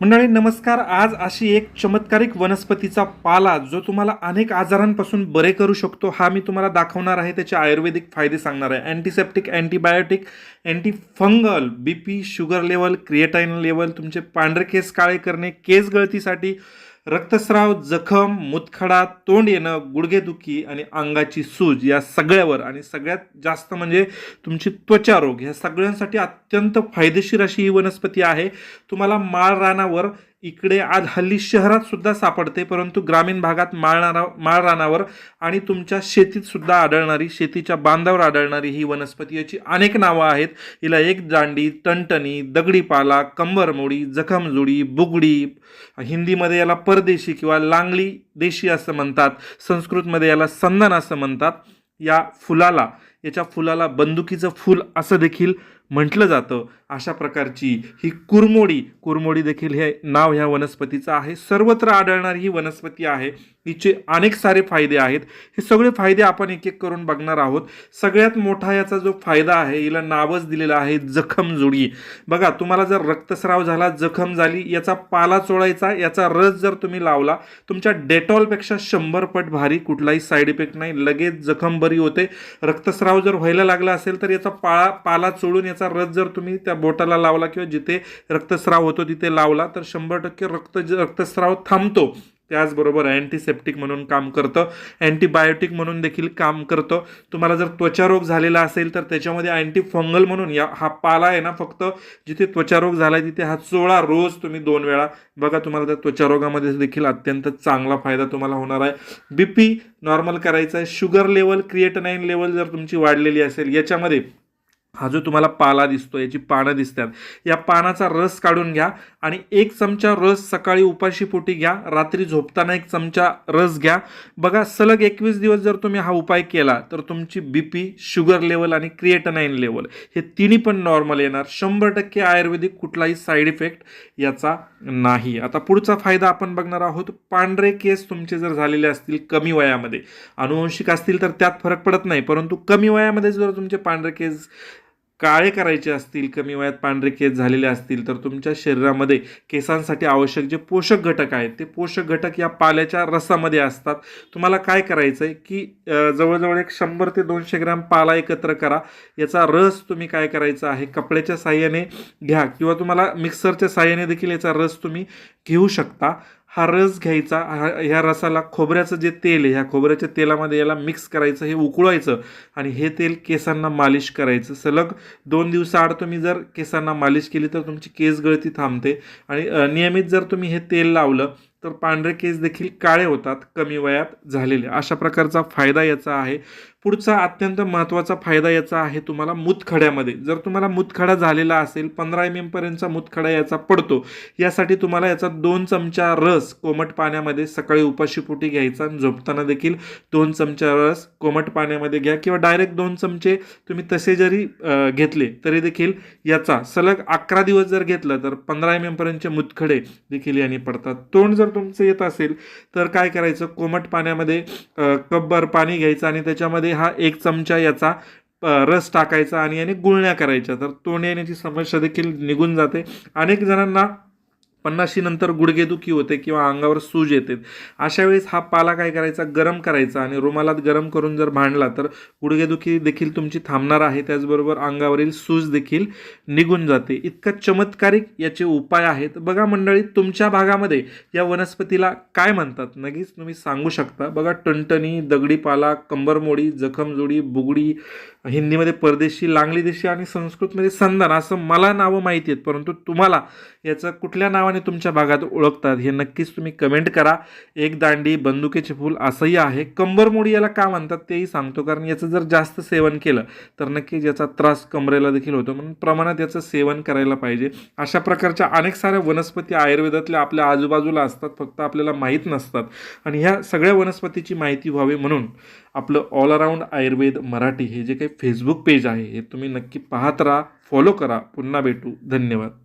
मंडळी नमस्कार. आज अशी एक चमत्कारिक वनस्पतीचा पाला जो तुम्हाला अनेक आजारांपासून बरे करू शकतो हा मी तुम्हाला दाखवणार आहे. त्याचे आयुर्वेदिक फायदे सांगणार आहे. Antiseptic antibiotic antifungal B P sugar level creatine level तुमचे पांढरे केस काळे करणे केस गळतीसाठी रक्तस्राव जखम मुतखडा तोंड येणं गुडघेदुखी आणि अंगाची सूज या सगळ्यावर आणि सगळ्यात जास्त म्हणजे तुमची त्वचा रोग ह्या सगळ्यांसाठी अत्यंत फायदेशीर अशी ही वनस्पती आहे. तुम्हाला माळ रानावर इकडे आज हल्ली शहरात सुद्धा सापडते परंतु ग्रामीण भागात माळणारा माळरानावर आणि तुमच्या शेतीत सुद्धा आढळणारी शेतीच्या बांधावर आढळणारी ही वनस्पती याची अनेक नावं आहेत. हिला एक दांडी टणटणी दगडीपाला कंबरमोडी जखमजुडी बुगडी हिंदीमध्ये याला परदेशी किंवा लांगली देशी असं म्हणतात संस्कृतमध्ये याला संदन असं म्हणतात. या फुलाला याच्या फुलाला बंदुकीचं फूल असं देखील म्हटलं जातं. अशा प्रकारची ही कुरमोडी कुरमोडी देखील हे नाव ह्या वनस्पतीचं आहे. सर्वत्र आढळणारी ही वनस्पती आहे. हिचे अनेक सारे फायदे आहेत. हे सगळे फायदे आपण एक एक करून बघणार आहोत. सगळ्यात मोठा याचा जो फायदा आहे हिला नावच दिलेलं आहे जखमजुळी बघा तुम्हाला जर रक्तस्राव झाला जखम झाली याचा पाला चोळायचा याचा रस जर तुम्ही लावला तुमच्या डेटॉलपेक्षा शंभर पट भारी कुठलाही साईड इफेक्ट नाही. लगेच जखम बरी होते. रक्तस्राव जर व्हायला लागला असेल तर याचा पाळा पाला चोळून याचा रस जर तुम्ही त्या बोटाला लावला किंवा जिथे रक्तस्राव होतो तिथे लावला तर शंभर टक्के रक्त रक्तस्राव थांबतो. त्याचबरोबर अँटीसेप्टिक म्हणून काम करतं. अँटीबायोटिक म्हणून देखील काम करतं. तुम्हाला जर त्वचारोग झालेला असेल तर त्याच्यामध्ये अँटी फंगल म्हणून या हा पाला आहे ना फक्त जिथे त्वचारोग झाला आहे तिथे हा चोळा रोज तुम्ही दोन वेळा बघा तुम्हाला त्या त्वचारोगामध्ये देखील अत्यंत चांगला फायदा तुम्हाला होणार आहे. बी पी नॉर्मल करायचा आहे. शुगर लेवल क्रिएटनाईन लेवल जर तुमची वाढलेली असेल याच्यामध्ये हा जो तुम्हाला पाला दिसतो याची पानं दिसतात. या पानाचा रस काढून घ्या आणि एक चमचा रस सकाळी उपाशी पोटी घ्या रात्री झोपताना एक चमचा रस घ्या. बघा सलग एकवीस दिवस जर तुम्ही हा उपाय केला तर तुमची बी पी शुगर लेवल आणि क्रिएटनाईन लेवल हे तिन्ही पण नॉर्मल येणार. शंभर टक्के आयुर्वेदिक कुठलाही साईड इफेक्ट याचा नाही. आता पुढचा फायदा आपण बघणार आहोत पांढरे केस तुमचे जर झालेले असतील कमी वयामध्ये अनुवंशिक असतील तर त्यात फरक पडत नाही परंतु कमी वयामध्ये जर तुमचे पांढरे केस काळे करायचे असतील कमी वयात पांढरे केस झालेले असतील तर तुमच्या शरीरामध्ये केसांसाठी आवश्यक जे पोषक घटक आहेत ते पोषक घटक या पाल्याच्या रसामध्ये असतात. तुम्हाला काय करायचं आहे की जवळजवळ एक शंभर ते दोनशे ग्रॅम पाला एकत्र करा. याचा रस तुम्ही काय करायचा आहे कपड्याच्या साह्याने घ्या किंवा तुम्हाला मिक्सरच्या साह्याने देखील याचा रस तुम्ही घेऊ शकता. हा रस घ्यायचा हा ह्या रसाला खोबऱ्याचं जे तेल आहे ह्या खोबऱ्याच्या तेलामध्ये याला मिक्स करायचं हे उकळवायचं आणि हे तेल केसांना मालिश करायचं. सलग दोन दिवसाआड तुम्ही जर केसांना मालिश केली तर तुमची केस गळती थांबते आणि नियमित जर तुम्ही हे तेल लावलं तर पांढरे केस देखील काळे होतात कमी वयात झालेले. अशा प्रकारचा फायदा याचा आहे. पुढचा अत्यंत महत्त्वाचा फायदा याचा आहे तुम्हाला मुतखड्यामध्ये. जर तुम्हाला मुतखडा झालेला असेल पंधरा एम एमपर्यंतचा मुतखडा याचा पडतो यासाठी तुम्हाला याचा दोन चमचा रस कोमट पाण्यामध्ये सकाळी उपाशीपोटी घ्यायचा आणि झोपताना देखील दोन चमचा रस कोमट पाण्यामध्ये घ्या किंवा डायरेक्ट दोन चमचे तुम्ही तसे जरी घेतले तरी देखील याचा सलग अकरा दिवस जर घेतलं तर पंधरा एम एमपर्यंतचे मुतखडे देखील याने पडतात. तोंड जर तुमचं येत असेल तर काय करायचं? कोमट पाण्यामध्ये कपभर पाणी घ्यायचं आणि त्याच्यामध्ये हा एक चमचा याचा रस टाकायचा आणि याने गुळण्या करायच्या. तर तोंड येण्याची समस्या देखील निघून जाते. अनेक जणांना पन्नाशी नंतर गुडघेदुखी होते किंवा अंगावर सूज येते. अशा वेळेस हा पाला काय करायचा? गरम करायचा आणि रुमालात गरम करून जर भांडला तर गुडघेदुखी देखील तुमची थांबणार आहे. त्याचबरोबर अंगावरील सूज देखील निघून जाते. इतका चमत्कारिक याचे उपाय आहेत. बघा मंडळी तुमच्या भागामध्ये या वनस्पतीला काय म्हणतात? नगीच तुम्ही सांगू शकता. बघा टणटणी दगडीपाला कंबरमोडी जखमजोडी बुगडी हिंदीमध्ये परदेशी लांगली देशी आणि संस्कृतमध्ये संदान असं मला नावं माहिती आहेत. परंतु तुम्हाला याचं कुठल्या नावाने तुमच्या भागात ओळखतात हे नक्कीच तुम्ही कमेंट करा. एक दांडी बंदुकेचे फूल असंही आहे. कंबरमोडी याला का म्हणतात तेही सांगतो कारण याचं जर जास्त सेवन केलं तर नक्कीच याचा त्रास कमरेला देखील होतो. म्हणून प्रमाणात याचं सेवन करायला पाहिजे. अशा प्रकारच्या अनेक साऱ्या वनस्पती आयुर्वेदातल्या आपल्या आजूबाजूला असतात फक्त आपल्याला माहीत नसतात. आणि ह्या सगळ्या वनस्पतीची माहिती व्हावी म्हणून आपलं ऑल अराऊंड आयुर्वेद मराठी हे जे काही फेसबुक पेज आहे हे तुम्ही नक्की पाहत राहा फॉलो करा. पुन्हा भेटू. धन्यवाद.